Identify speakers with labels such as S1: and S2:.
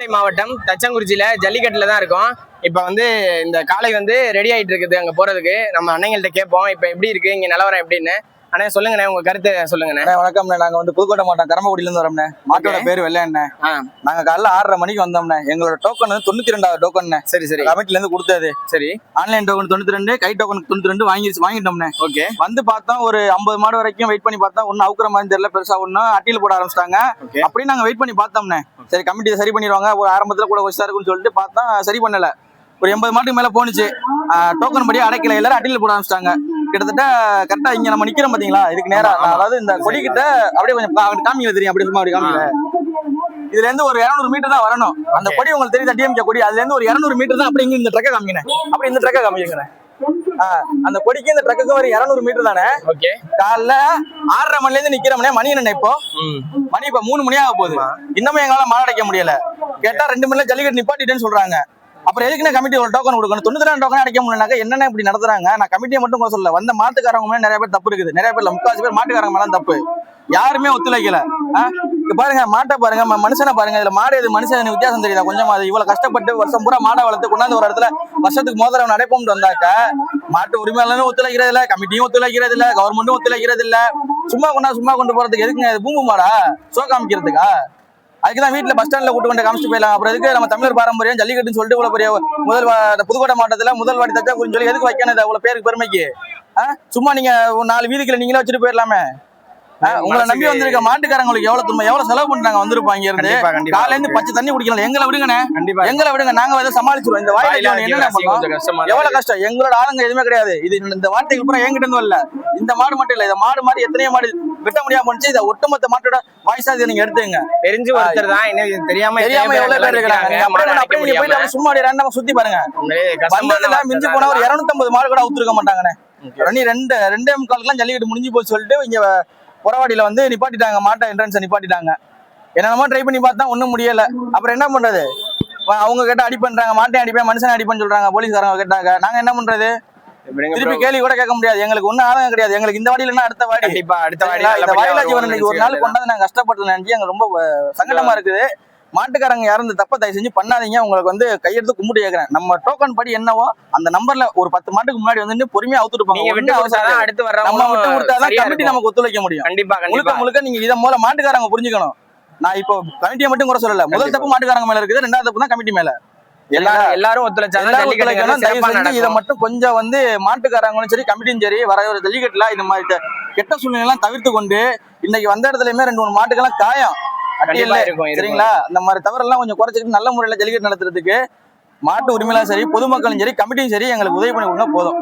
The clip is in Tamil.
S1: புதுக்கோட்டை மாவட்டம் தச்சங்குறிச்சியில் ஜல்லிக்கட்டில் தான் இருக்கோம். இப்போ வந்து இந்த காளை வந்து ரெடி ஆகிட்டு இருக்குது அங்கே போகிறதுக்கு நம்ம அன்னைங்கள்ட்ட கேட்போம் இப்போ எப்படி இருக்கு இங்கே நிலவரம் எப்படின்னு. அண்ணே சொல்லுங்கண்ணே உங்க கருத்தை சொல்லுங்கண்ணே.
S2: வணக்கம்ண்ணே. நாங்க வந்து புதுக்கோட்டை மாவட்டம் கரம்பக்குடியில இருந்து வரோம்ண்ணே. மாட்டோட. பேர் வெள்ளையண்ணே. நாங்க காலைல ஆறரை மணிக்கு வந்தோம்ண்ணே. எங்களோட டோக்கன் வந்து தொண்ணூத்தி ரெண்டாவது டோக்கன்
S1: சரி சரி.
S2: கமிட்டில இருந்து கொடுத்தது.
S1: சரி.
S2: ஆன்லைன் டோக்கன் தொண்ணூத்தி ரெண்டு கை டோக்கன் தொண்ணூத்தி ரெண்டு வாங்கி வாங்கிட்டோம்ண்ணே.
S1: ஓகே.
S2: வந்து பார்த்தோம் ஒரு ஐம்பது மாடு வரைக்கும் வெயிட் பண்ணி பார்த்தா ஒன்னும் அவுக்குற மாதிரி தெரியல. பெருசா ஒன்னும் அட்டியில் போட ஆரம்பிச்சிட்டாங்க. அப்படியே நாங்க வெயிட் பண்ணி பார்த்தோம்ண்ணே. சரி கமிட்டி சரி பண்ணிடுவாங்க. ஒரு ஆரம்பத்துல கூட வச்சா இருக்குன்னு சொல்லிட்டு பார்த்தா சரி பண்ணல. ஒரு எண்பது மாட்டுக்கு மேல போனுச்சு டோக்கன் படி அடைக்கல. எல்லாரும் அட்டியில் போட ஆரம்பிச்சிட்டாங்க. கிட்டத்தட்ட கரெக்டா இங்க நம்ம நிக்கிறோம் பாத்தீங்களா? இதுக்கு நேரா. அதாவது இந்த கொடி கிட்ட அப்படியே கொஞ்சம் கா- காமிக்கல தெரியும். அப்படி சும்மா அப்படி காமிக்கல இதுல இருந்து ஒரு 200 மீட்டர் தான் வரணும். அந்த. கொடி உங்களுக்கு தெரியுது? டிஎம்கே கொடி. அதுல இருந்து ஒரு 200 மீட்டர் தான் அப்படி இங்க இந்த ட்ரக்க காமிக்கிறேன் அப்படி இந்த ட்ரக்க காமிக்கிறேன் அந்த கொடிக்கு இந்த ட்ரக்குக்கு ஒரு 200 மீட்டர் தானே?
S1: ஓகே.
S2: காலைல ஆறரை மணில இருந்து நிக்கிறோம்னே மணி என்ன இப்போ? மணி இப்ப மூணு மணி ஆக போகுது. இன்னமும் எங்களால மாடு அடைக்க முடியல. கேட்டா ரெண்டு மணில ஜல்லிக்கட்டு நிப்பாட்டிட்டேன்னு சொல்றாங்க. அப்புறம் எதுக்குன்னு கமிட்டி ஒரு டோக்கன் கொடுக்கணும்? தொண்ணூத்தி ரெண்டு டோக்கன் அடைக்க முடியலனாக்கா என்னென்ன இப்படி நடத்துறாங்க? நான் கமிட்டியை மட்டும் கூட சொல்ல வந்த மாட்டுக்காரங்க மேலே நிறைய பேர் தப்பு இருக்குது. நிறைய பேர் முக்காசி பேர் மாட்டுக்காரங்க மேல தப்பு. யாருமே ஒத்துழைக்கல. ஆ? பாருங்க மாட்டை பாருங்க மனுஷனை பாருங்க. இதுல மாடு எது மனுஷன் வித்தியாசம் தெரியுதா? கொஞ்சம் அது இவ்வளவு கஷ்டப்பட்டு வருஷம் பூரா மாடை வளர்த்து கொண்டாந்து ஒரு இடத்துல வருஷத்துக்கு மோதிரம் நடைப்போம்னு வந்தாக்க மாட்டு உரிமையாளரும் ஒத்துழைக்கிறது இல்ல கமிட்டியும் ஒத்துழைக்கிறது இல்ல கவர்மெண்ட்டும் ஒத்துழைக்கிறது இல்ல சும்மா கொண்டா சும்மா கொண்டு போறதுக்கு எதுக்குங்க இது? பூம்பு மாடா? சோ காமிக்கிறதுக்கா அதுக்குதான் வீட்டுல பஸ் ஸ்டாண்ட்ல கூட்டு கொண்டு காமிச்சிட்டு போயிடலாம். அப்புறம் எதுக்கு நம்ம தமிழர் பாரம்பரியம் ஜல்லிக்கட்டுன்னு சொல்லிட்டு இவ்வளவு பெரிய முதல் புதுக்கோட்டை மாவட்டத்துல முதல் வாடி தச்சா குறிஞ்சு சொல்லி எதுக்கு வைக்கணும் இது அவ்வளவு பேருக்கு பெருமைக்கு? ஆ? சும்மா நீங்க ஒரு நாலு வீதிக்குள்ள நீங்களே வச்சுட்டு போயிடலாமே. உங்களை நம்பி வந்திருக்க மாட்டுக்காரங்களுக்கு எவ்வளவு துன்பம் எவ்வளவு செலவு பண்றாங்க வந்திருப்பாங்க இருந்து. காலையில இருந்து பச்சை தண்ணி குடிக்கலாம் எங்களை விடுங்கண்ணே.
S1: கண்டிப்பா.
S2: எங்களை விடுங்க நாங்க அதை சமாளிச்சிருவோம். இந்த வாயில
S1: கொஞ்சம் தான்
S2: எவ்வளவு கஷ்டம்? எங்களோட ஆளுங்க எதுவுமே கிடையாது. இது இந்த வார்த்தைகள் பூரா என்கிட்ட இருந்து வரல இந்த மாடு மட்டும் இல்ல. இந்த மாடு மாதிரி எத்தனையோ மாடு வெட்ட முடியாம போனுச்சு இதை ஒட்டுமொத்த மாட்டோட வாய்ஸா இதை நீங்க எடுத்துங்க
S1: தெரிஞ்சு ஒருத்தர் தான். தெரியாம
S2: தெரியாம எவ்வளவு பேர் இருக்காங்க. அப்படியே நீங்க சும்மா ரேண்டமா சுத்தி பாருங்க. வந்ததுல மிஞ்சி போனா ஒரு 250 மாடு கூட அவுத்துருக்க மாட்டாங்கண்ணே. ரெண்டு ரெண்டு ரெண்டே முக்காலுக்குலாம் ஜல்லிக்கட்டு முடிஞ்சு போச்சு சொல்லிட்டு இங்க புறவாடியில வந்து நிப்பாட்டிட்டாங்க. மாட்டை என்ட்ரன்ஸ் நிப்பாட்டிட்டாங்க. என்னென்னமோ ட்ரை பண்ணி பார்த்தா ஒண்ணும் முடியல. அப்புறம் என்ன பண்றது? அவங்க கேட்டா அடி பண்றாங்க மாட்டை அடிப்பேன் மனுஷனை அடிப்பேன்னு சொல்றாங்க. போலீஸ்காரங்க கேட்டாங்க நாங்க என்ன பண்றது? திருப்பி கேள்வி கூட கேட்க முடியாது. எங்களுக்கு ஒண்ணும் ஆதாயம் கிடையாது. எங்களுக்கு இந்த வாடியில அடுத்த வாடி.
S1: கண்டிப்பா அடுத்த வாடி?
S2: இந்த வாயிலா
S1: ஒரு
S2: ஜீவன் இன்னைக்கு ஒரு நாள் கொண்டாந்து நாங்க கஷ்டப்பட்டு நினைச்சு எங்களுக்கு ரொம்ப சங்கடமா இருக்குது. மாட்டுக்காரங்க யாரும் இந்த தப்பை தயவு செஞ்சு பண்ணாதீங்க. உங்களுக்கு வந்து கையெடுத்து கும்பிட்டு கேட்கறேன் நம்ம டோக்கன் படி என்னவோ அந்த நம்பர்ல ஒரு பத்து மாட்டுக்கு முன்னாடி வந்து பொறுமையா அவுத்துட்டு போங்க.
S1: நீங்க விட்டு
S2: ஒண்ணும் அவசரம்
S1: கொடுத்தாதான்
S2: கிடையாது.
S1: அடுத்து
S2: நம்ம விட்டு
S1: வர்றவங்க
S2: கொடுத்தாதான் கமிட்டி. நமக்கு ஒத்துழைக்க முடியும்.
S1: கண்டிப்பா
S2: முழுக்க முழுக்க நீங்க இதை மூல மாட்டுக்காரங்க புரிஞ்சுக்கணும். நான் இப்போ கமிட்டியை மட்டும் கூட சொல்லல. முதல். தப்பு மாட்டுக்காரங்க மேல இருக்குது. ரெண்டாவது தப்பு தான் கமிட்டி மேல.
S1: எல்லாரும் எல்லாரும்
S2: செஞ்சு இதை மட்டும் கொஞ்சம் வந்து மாட்டுக்காரங்களும் சரி கமிட்டியும் சரி வர ஒரு ஜல்லிக்கட்டுல இந்த மாதிரி கெட்ட சூழ்நிலை எல்லாம் தவிர்த்து கொண்டு இன்னைக்கு வந்த இடத்துலயுமே ரெண்டு மூணு மாட்டுக்கெல்லாம் காயம். சரிங்களா? அந்த மாதிரி தவறெல்லாம் கொஞ்சம் குறைச்சிக்கிட்டு நல்ல முறையில ஜல்லிக்கட்டு நடத்துறதுக்கு மாட்டு உரிமையிலும் சரி பொதுமக்களும் சரி கமிட்டியும் சரி எங்களுக்கு உதவி பண்ணி கொடுங்க போதும்.